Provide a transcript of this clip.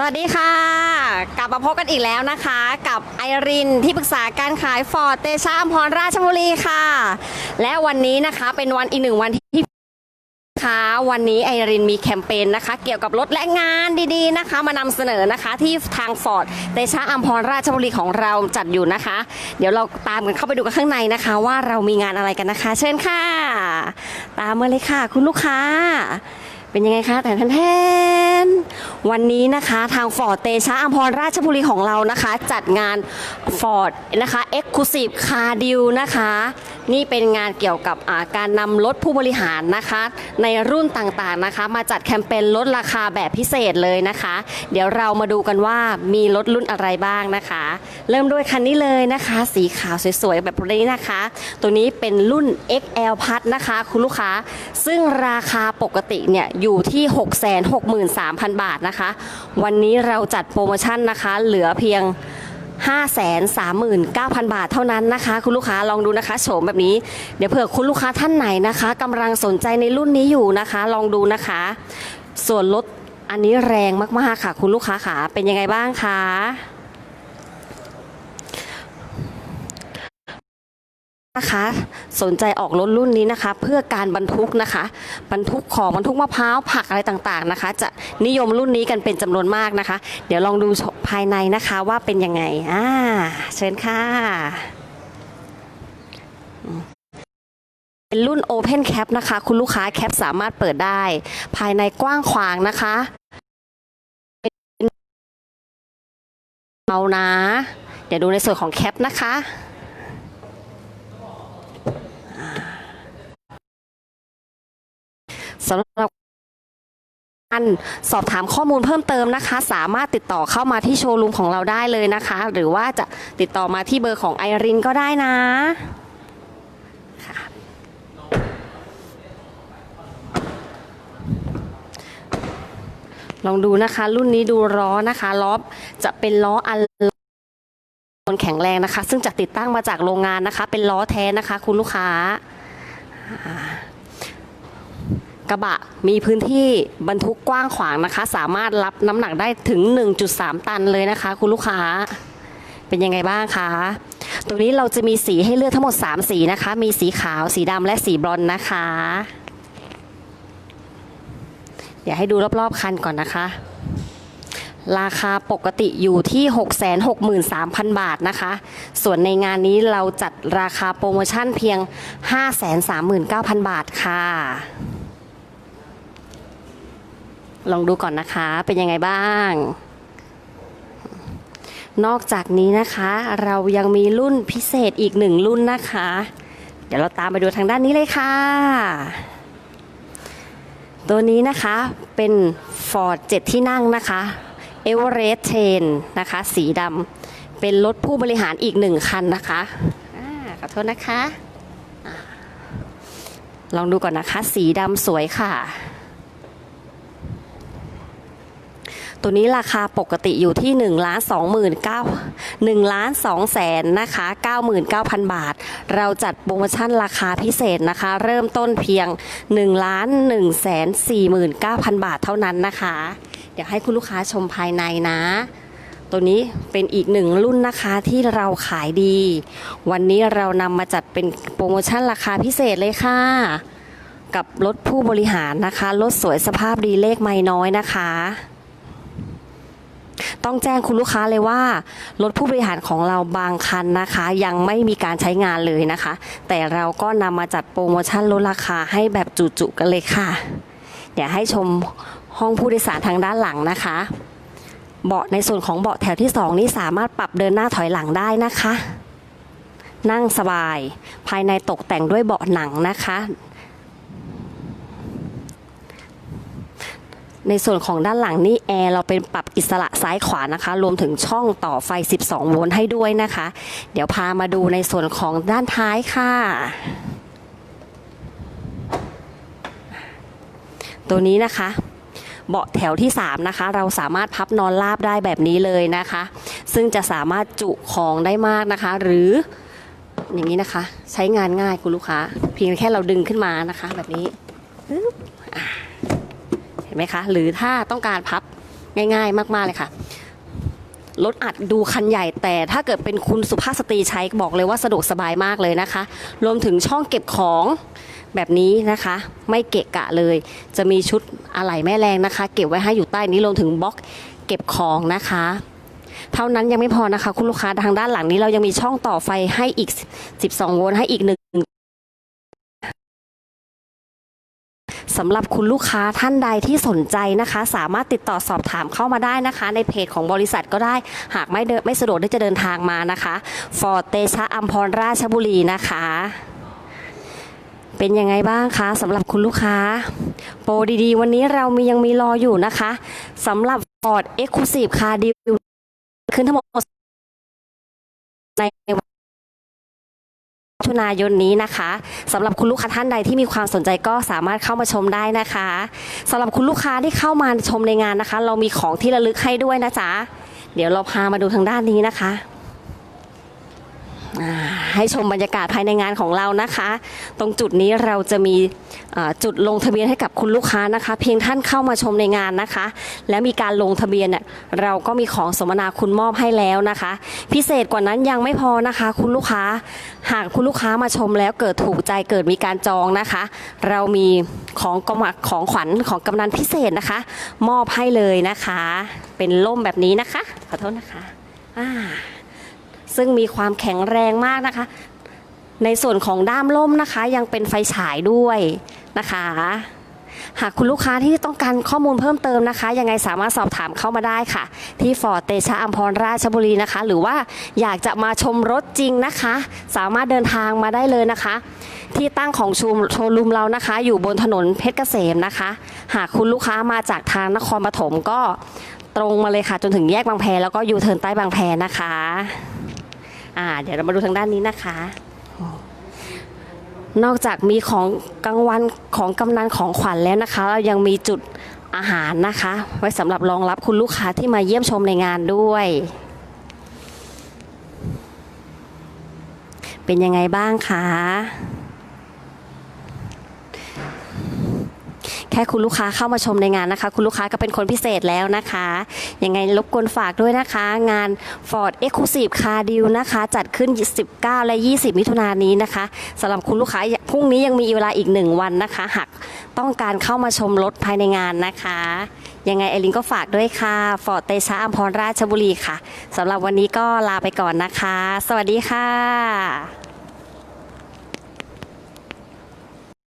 สวัสดีค่ะ กลับมาพบกันอีกแล้วนะคะ กับไอรินที่ปรึกษาการขายฟอร์ดเตชะอมพรราชบุรีค่ะ และวันนี้นะคะเป็นวันอีกหนึ่งวันที่คะวันนี้ไอรินมีแคมเปญนะคะ เกี่ยวกับรถและงานดีๆนะคะ มานำเสนอนะคะที่ทางฟอร์ดเตชะอมพรราชบุรีของเราจัดอยู่นะคะ เดี๋ยวเราตามกันเข้าไปดูกันข้างในนะคะ ว่าเรามีงานอะไรกันนะคะ เชิญค่ะ ตามมาเลยค่ะ คุณลูกค้า เป็นยังไงคะแต่แทนวันนี้นะคะทางฟอร์ดเตชะอัมพรราชบุรีของเรานะคะ จัดงานฟอร์ดนะคะเอ็กซ์คลูซีฟคาร์ดิวนะคะ นี่เป็นงานเกี่ยวกับการนำรถผู้บริหารนะคะ ในรุ่นต่างๆนะคะ มาจัดแคมเปญลดราคาแบบพิเศษเลยนะคะ เดี๋ยวเรามาดูกันว่ามีรถรุ่นอะไรบ้างนะคะ เริ่มด้วยคันนี้เลยนะคะ สีขาวสวยๆแบบนี้นะคะ ตัวนี้เป็นรุ่น XL พัดนะคะ คุณลูกค้า ซึ่งราคาปกติเนี่ยอยู่ที่ 663,000 บาทนะคะ วันนี้เราจัดโปรโมชั่นนะคะ เหลือเพียง 539,000 บาทเท่านั้นนะคะ คุณลูกค้าลองดูนะคะโฉมแบบนี้ เดี๋ยวเผื่อคุณลูกค้าท่านไหนนะคะกำลังสนใจในรุ่นนี้อยู่นะคะ ลองดูนะคะ ส่วนลดอันนี้แรงมากๆค่ะ คุณลูกค้าขาเป็นยังไงบ้างคะ นะคะ สนใจออกรถรุ่นนี้นะคะ เพื่อการบรรทุกนะคะ บรรทุกของบรรทุกมะพร้าวผักอะไรต่างๆนะคะ จะนิยมรุ่นนี้กันเป็นจำนวนมากนะคะ เดี๋ยวลองดูภายในนะคะว่าเป็นยังไงอ่าเชิญค่ะเป็นรุ่น Open Cap นะคะ คุณลูกค้าแคปสามารถเปิดได้ ภายในกว้างขวางนะคะเอานะ เดี๋ยวดูในส่วนของแคปนะคะ สำหรับการสอบถามข้อมูลเพิ่มเติมนะคะ สามารถติดต่อเข้ามาที่โชว์รูมของเราได้เลยนะคะ หรือว่าจะติดต่อมาที่เบอร์ของไอรินก็ได้นะค่ะลองดูนะคะ รุ่นนี้ดูล้อนะคะล้อจะเป็นล้ออัลนแข็งแรงนะคะ ซึ่งจะติดตั้งมาจากโรงงานนะคะ เป็นล้อแท้นะคะ คุณลูกค้า กระบะมีพื้นที่บรรทุกกว้างขวางนะคะ สามารถรับน้ำหนักได้ถึง 1.3 ตันเลยนะคะ คุณลูกค้าเป็นยังไงบ้างคะตัวนี้เราจะมีสีให้เลือกทั้งหมด 3 สีนะคะ มีสีขาว สีดำและสีบรอนนะคะ เดี๋ยวให้ดูรอบๆคันก่อนนะคะ ราคาปกติอยู่ที่ 663,000 บาทนะคะ ส่วนในงานนี้เราจัดราคาโปรโมชั่นเพียง 539,000 บาทค่ะ ลองดูก่อนนะคะ เป็นยังไงบ้าง นอกจากนี้นะคะ เรายังมีรุ่นพิเศษอีกหนึ่งรุ่นนะคะ เดี๋ยวเราตามไปดูทางด้านนี้เลยค่ะ ตัวนี้นะคะเป็น Ford 7 ที่นั่งนะคะ Everest Train นะคะ สีดำเป็นรถผู้บริหารอีกหนึ่งคันนะคะขอโทษนะคะ ลองดูก่อนนะคะ สีดำสวยค่ะ ตัวนี้ราคาปกติอยู่ที่1นึ่งล้านสองหมื่นเก้าหนึ่งล้านสองแสนนะคะ99,000บาท เราจัดโปรโมชั่นราคาพิเศษนะคะ เริ่มต้นเพียง1ล้าน1แสน49,000บาทเท่านั้นนะคะ เดี๋ยวให้คุณลูกค้าชมภายในนะตัวนี้เป็นอีกหนึ่งรุ่นนะคะที่เราขายดี วันนี้เรานำมาจัดเป็นโปรโมชั่นราคาพิเศษเลยค่ะ กับรถผู้บริหารนะคะ รถสวยสภาพดีเลขไม่น้อยนะคะ ต้องแจ้งคุณลูกค้าเลยว่า รถผู้บริหารของเราบางคันนะคะ ยังไม่มีการใช้งานเลยนะคะ แต่เราก็นำมาจัดโปรโมชั่นลดราคาให้แบบจุๆกันเลยค่ะ เดี๋ยวให้ชมห้องผู้โดยสารทางด้านหลังนะคะ เบาะในส่วนของเบาะแถวที่ 2 นี่สามารถปรับเดินหน้าถอยหลังได้นะคะ นั่งสบาย ภายในตกแต่งด้วยเบาะหนังนะคะ ในส่วนของด้านหลังนี่แอร์เราเป็นปรับอิสระซ้ายขวานะคะ รวมถึงช่องต่อไฟ 12 โวลต์ให้ด้วยนะคะ เดี๋ยวพามาดูในส่วนของด้านท้ายค่ะ ตัวนี้นะคะเบาะแถวที่ 3 นะคะ เราสามารถพับนอนราบได้แบบนี้เลยนะคะ ซึ่งจะสามารถจุของได้มากนะคะ หรืออย่างนี้นะคะ ใช้งานง่ายคุณลูกค้า เพียงแค่เราดึงขึ้นมานะคะ แบบนี้ ไหมคะ หรือถ้าต้องการพับง่ายๆ มากๆเลยค่ะรถอัดดูคันใหญ่แต่ถ้าเกิดเป็นคุณสุภาพสตรีใช้บอกเลยว่าสะดวกสบายมากเลยนะคะ รวมถึงช่องเก็บของแบบนี้นะคะ ไม่เกะกะเลย จะมีชุดอะไหล่แม่แรงนะคะ เก็บไว้ให้อยู่ใต้นี้รวมถึงบล็อกเก็บของนะคะ เท่านั้นยังไม่พอนะคะ คุณลูกค้าทางด้านหลังนี้เรายังมีช่องต่อไฟให้อีก 12 โวลต์ให้อีกหนึ่ง สำหรับคุณลูกค้าท่านใดที่สนใจนะคะ สามารถติดต่อสอบถามเข้ามาได้นะคะ ในเพจของบริษัทก็ได้ หากไม่เดินไม่สะดวกที่จะเดินทางมานะคะฟอร์เตชะอัมพรราชบุรีนะคะ เป็นยังไงบ้างคะสำหรับคุณลูกค้า โปรดีๆ วันนี้เรามียังมีรออยู่นะคะสำหรับ Ford Exclusive Car Deal ขึ้นทั้งหมดในวัน ถุนายนนี้นะคะสำหรับคุณลูกค้าท่านใดที่มีความสนใจก็สามารถเข้ามาชมได้นะคะสำหรับคุณลูกค้าที่เข้ามาชมในงานนะคะ เรามีของที่ระลึกให้ด้วยนะจ๊ะเดี๋ยวเราพามาดูทางด้านนี้นะคะอ่า ให้ชมบรรยากาศภายในงานของเรานะคะ ตรงจุดนี้เราจะมีจุดลงทะเบียนให้กับคุณลูกค้านะคะ เพียงท่านเข้ามาชมในงานนะคะ แล้วมีการลงทะเบียนเนี่ยเราก็มีของสมนาคุณมอบให้แล้วนะคะ พิเศษกว่านั้นยังไม่พอนะคะ คุณลูกค้าหากคุณลูกค้ามาชมแล้วเกิดถูกใจเกิดมีการจองนะคะ เรามีของกำของขวัญของกำนันพิเศษนะคะ มอบให้เลยนะคะ เป็นล่มแบบนี้นะคะขอโทษนะคะอ่า ซึ่งมีความแข็งแรงมากนะคะ ในส่วนของด้ามล่มนะคะ ยังเป็นไฟฉายด้วยนะคะ หากคุณลูกค้าที่ต้องการข้อมูลเพิ่มเติมนะคะ ยังไงสามารถสอบถามเข้ามาได้ค่ะ ที่ฟอร์เตชะอัมพรราชบุรีนะคะ หรือว่าอยากจะมาชมรถจริงนะคะ สามารถเดินทางมาได้เลยนะคะที่ตั้งของชูมโชว์รูมเรานะคะ อยู่บนถนนเพชรเกษมนะคะ หากคุณลูกค้ามาจากทางนครปฐมก็ตรงมาเลยค่ะ จนถึงแยกบางแพแล้วก็ยูเทิร์นใต้บางแพนะคะ อ่า เดี๋ยวเรามาดูทางด้านนี้นะคะ นอกจากมีของกลางวันของกำนันของขวัญแล้วนะคะเรายังมีจุดอาหารนะคะ ไว้สำหรับรองรับคุณลูกค้าที่มาเยี่ยมชมในงานด้วย เป็นยังไงบ้างคะ ค่คุณลูกค้าเข้ามาชมในงานนะคะ คุณลูกค้าก็เป็นคนพิเศษแล้วนะคะยังไงรบกวนฝากด้วยนะคะ งาน Ford Exclusive Car Deal นะคะ จัดขึ้น 19 และ 20 มิถุนายนนี้นะคะสำหรับคุณลูกค้าพรุ่งนี้ยังมีเวลาอีก 1 วันนะคะ หากต้องการเข้ามาชมรถภายในงานนะคะยังไงไอรินก็ฝากด้วยค่ะ Ford เตชะอัมพรราชบุรีค่ะสำหรับวันนี้ก็ลาไปก่อนนะคะ สวัสดีค่ะ